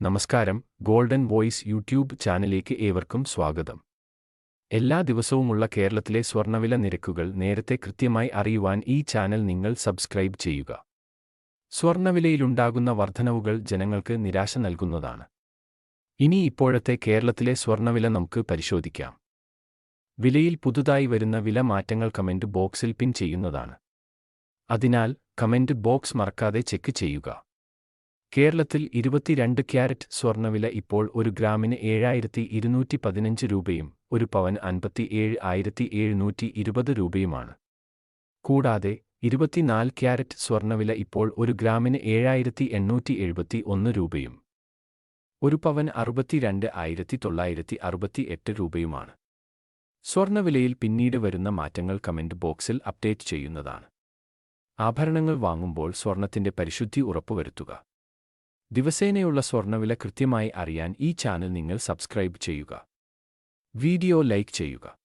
നമസ്കാരം. Golden voice YouTube ചാനലിലേക്ക് ഏവർക്കും സ്വാഗതം. എല്ലാ ദിവസവുമുള്ള കേരളത്തിലെ സ്വർണവില നിരക്കുകൾ നേരത്തെ കൃത്യമായി അറിയുവാൻ ഈ ചാനൽ നിങ്ങൾ സബ്സ്ക്രൈബ് ചെയ്യുക. സ്വർണവിലയിലുണ്ടാകുന്ന വർധനവുകൾ ജനങ്ങൾക്ക് നിരാശ നൽകുന്നതാണ്. ഇനി ഇപ്പോഴത്തെ കേരളത്തിലെ സ്വർണവില നമുക്ക് പരിശോധിക്കാം. വിലയിൽ പുതുതായി വരുന്ന വില മാറ്റങ്ങൾ കമന്റ് ബോക്സിൽ പിൻ ചെയ്യുന്നതാണ്. അതിനാൽ കമന്റ് ബോക്സ് മറക്കാതെ ചെക്ക് ചെയ്യുക. കേരളത്തിൽ ഇരുപത്തിരണ്ട് ക്യാരറ്റ് സ്വർണവില ഇപ്പോൾ ഒരു ഗ്രാമിന് ഏഴായിരത്തി ഇരുന്നൂറ്റി പതിനഞ്ച് രൂപയും ഒരു പവൻ അൻപത്തിയേഴ് ആയിരത്തി എഴുന്നൂറ്റി ഇരുപത് രൂപയുമാണ്. കൂടാതെ ഇരുപത്തിനാല് ക്യാരറ്റ് സ്വർണവില ഇപ്പോൾ ഒരു ഗ്രാമിന് ഏഴായിരത്തി എണ്ണൂറ്റി എഴുപത്തി ഒന്ന് രൂപയും ഒരു പവൻ അറുപത്തിരണ്ട് ആയിരത്തി തൊള്ളായിരത്തി അറുപത്തി എട്ട് രൂപയുമാണ്. സ്വർണവിലയിൽ പിന്നീട് വരുന്ന മാറ്റങ്ങൾ കമന്റ് ബോക്സിൽ അപ്ഡേറ്റ് ചെയ്യുന്നതാണ്. ആഭരണങ്ങൾ വാങ്ങുമ്പോൾ സ്വർണത്തിന്റെ പരിശുദ്ധി ഉറപ്പുവരുത്തുക. ദിവസേനയുള്ള സ്വർണവില കൃത്യമായി അറിയാൻ ഈ ചാനൽ നിങ്ങൾ സബ്സ്ക്രൈബ് ചെയ്യുക. വീഡിയോ ലൈക്ക് ചെയ്യുക.